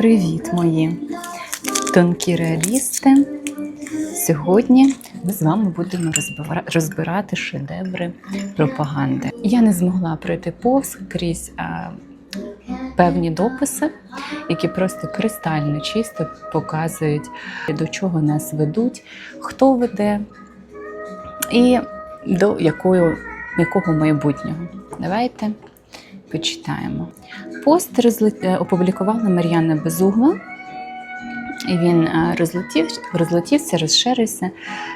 Привіт, мої тонкі реалісти. Сьогодні ми з вами будемо розбирати шедеври пропаганди. Я не змогла пройти повз крізь а, певні дописи, які просто кристально чисто показують, до чого нас ведуть, хто веде і до якої, якого майбутнього. Давайте почитаємо. Пост е, опублікувала Мар'яна Безугла. І він е, розлетів, розлетівся, розширився.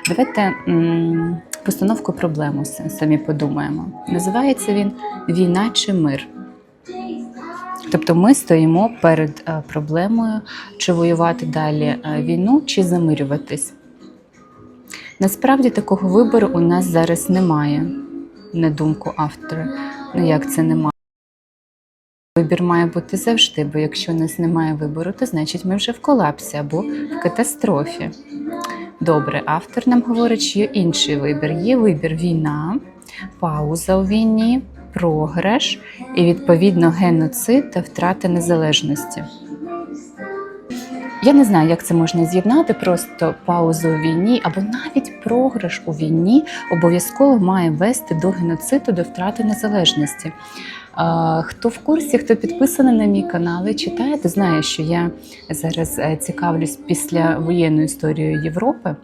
Давайте постановку проблему самі подумаємо. Називається він Війна чи мир. Тобто ми стоїмо перед е, проблемою, чи воювати далі війну, чи замирюватись. Насправді такого вибору у нас зараз немає, на думку автора. Ну як це немає? Вибір має бути завжди, бо якщо у нас немає вибору, то значить ми вже в колапсі або в катастрофі. Добре, автор нам говорить, що є інший вибір. Є вибір війна, пауза у війні, програш і відповідно геноцид та втрата незалежності. Я не знаю, як це можна з'єднати, просто паузу у війні або навіть програш у війні обов'язково має вести до геноциду, до втрати незалежності. Хто в курсі, хто підписаний на мій канал і читає, то знає, що я зараз е, цікавлюсь після воєнною історією Європи.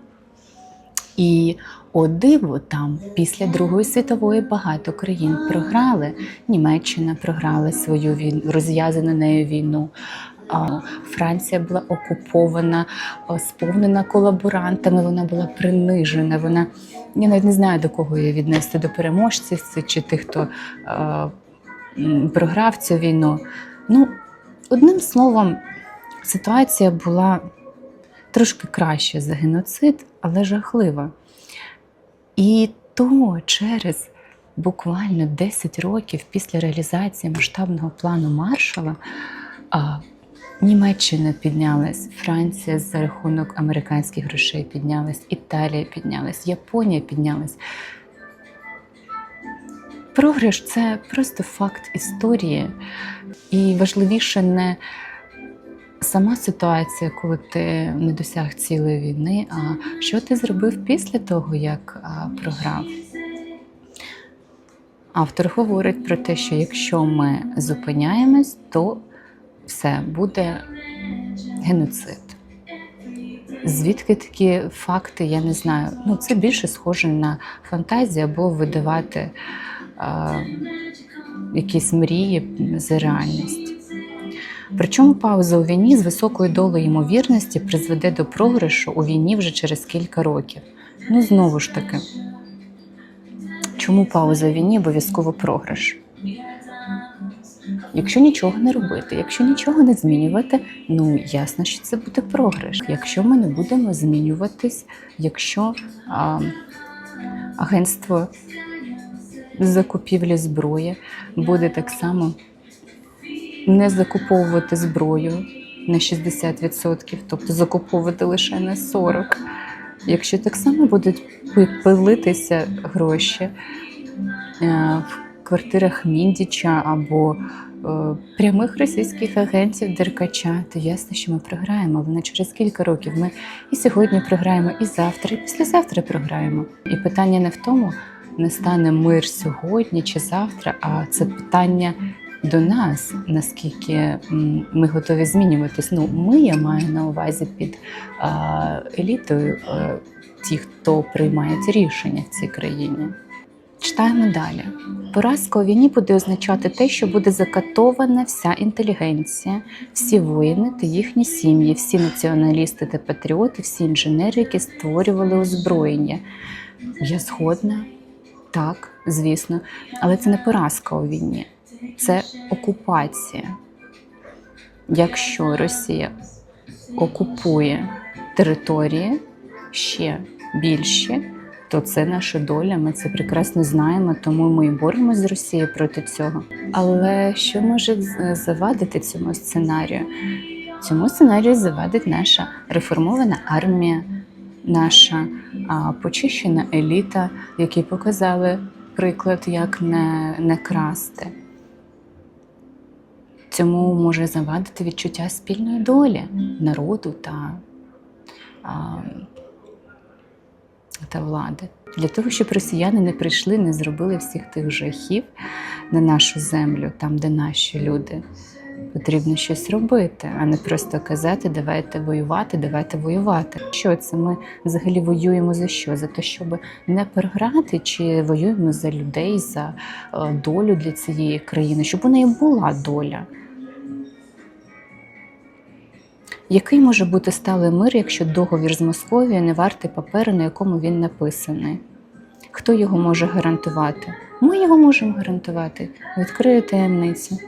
І о диво, там після Другої світової багато країн програли. Німеччина програла свою війну, розв'язану нею війну. Франція була окупована, сповнена колаборантами. Вона була принижена. Вона я навіть не знаю до кого її віднести до переможців чи тих, хто програв цю війну. Ну, одним словом, ситуація була трошки краще за геноцид, але жахлива. І то через буквально 10 років після реалізації масштабного плану Маршала Німеччина піднялась, Франція за рахунок американських грошей піднялась, Італія піднялась, Японія піднялась. Програш це просто факт історії. І важливіше не сама ситуація, коли ти не досяг цілої війни, а що ти зробив після того, як програв. Автор говорить про те, що якщо ми зупиняємось, то все буде геноцид. Звідки такі факти, я не знаю. Ну, це більше схоже на фантазію або видавати а, якісь мрії за реальність. Причому пауза у війні з високою долею ймовірності призведе до програшу у війні вже через кілька років. Ну, знову ж таки, чому пауза у війні обов'язково програш? Якщо нічого не робити, якщо нічого не змінювати, ну ясно, що це буде програш. Якщо ми не будемо змінюватись, якщо а, агентство закупівлі зброї буде так само не закуповувати зброю на 60%, тобто закуповувати лише на 40%. Якщо так само будуть пилитися гроші е, в квартирах Міндіча або прямих російських агентів Деркача, то ясно, що ми програємо. Але через кілька років ми і сьогодні програємо, і завтра, і післязавтра програємо. І питання не в тому, не стане мир сьогодні чи завтра, а це питання до нас, наскільки ми готові змінюватись. Ну, ми я маю на увазі під елітою ті, хто приймають рішення в цій країні. Читаємо далі. Поразка у війні буде означати те, що буде закатована вся інтелігенція, всі воїни та їхні сім'ї, всі націоналісти та патріоти, всі інженери, які створювали озброєння. Я згодна, так, звісно, але це не поразка у війні, це окупація. Якщо Росія окупує території ще більші, то це наша доля. Ми це прекрасно знаємо, тому ми і боремось з Росією проти цього. Але що може завадити цьому сценарію? Цьому сценарію завадить наша реформована армія, наша а, почищена еліта, які показали приклад, як не, не красти. Цьому може завадити відчуття спільної долі народу та, а, та влади. Для того, щоб росіяни не прийшли, не зробили всіх тих жахів на нашу землю, там, де наші люди. Потрібно щось робити, а не просто казати давайте воювати, давайте воювати. Що це? Ми взагалі воюємо за що? За те, щоб не програти, чи воюємо за людей, за е, долю для цієї країни, щоб у неї була доля. Який може бути сталий мир, якщо договір з Московією не вартий паперу, на якому він написаний? Хто його може гарантувати? Ми його можемо гарантувати. Відкрию таємницю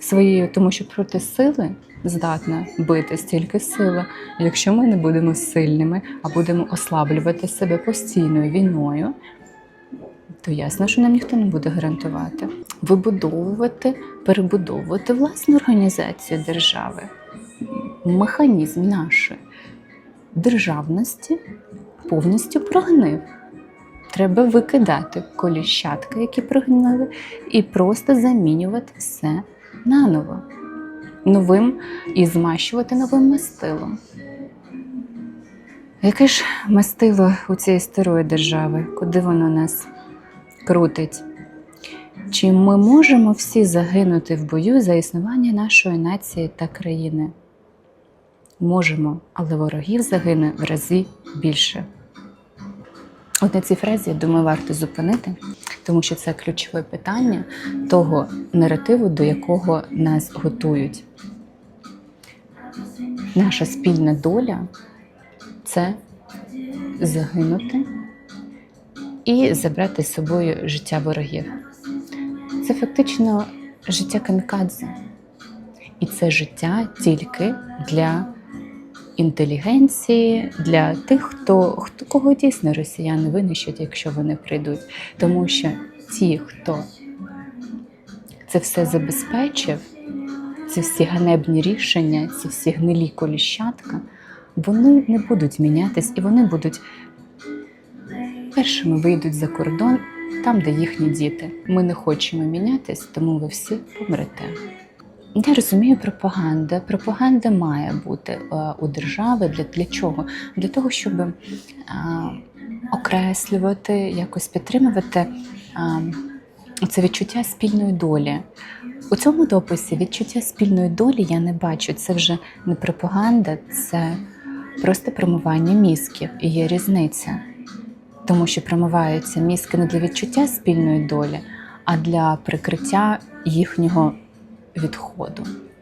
своєю, тому що проти сили здатна бити стільки сили. Якщо ми не будемо сильними, а будемо ослаблювати себе постійною війною, то ясно, що нам ніхто не буде гарантувати. Вибудовувати, перебудовувати власну організацію держави, механізм нашої державності повністю прогнив. Треба викидати коліщатки, які прогнили, і просто замінювати все наново, новим і змащувати новим мастилом. Яке ж мастило у цієї старої держави, куди воно нас крутить? Чи ми можемо всі загинути в бою за існування нашої нації та країни? Можемо, але ворогів загине в рази більше. От на цій фразі, я думаю, варто зупинити, тому що це ключове питання того наративу, до якого нас готують. Наша спільна доля це загинути і забрати з собою життя ворогів. Це фактично життя камікадзе. І це життя тільки для інтелігенції, для тих, хто, хто кого дійсно росіяни винищать, якщо вони прийдуть. Тому що ті, хто це все забезпечив, ці всі ганебні рішення, ці всі гнилі коліщатка, вони не будуть мінятись і вони будуть першими вийдуть за кордон там, де їхні діти. Ми не хочемо мінятись, тому ви всі помрете. Я розумію пропаганда. Пропаганда має бути е, у держави для, для чого? Для того, щоб е, окреслювати, якось підтримувати е, це відчуття спільної долі. У цьому дописі відчуття спільної долі я не бачу. Це вже не пропаганда, це просто промивання мізків. І є різниця. Тому що промиваються мізки не для відчуття спільної долі, а для прикриття їхнього відходу.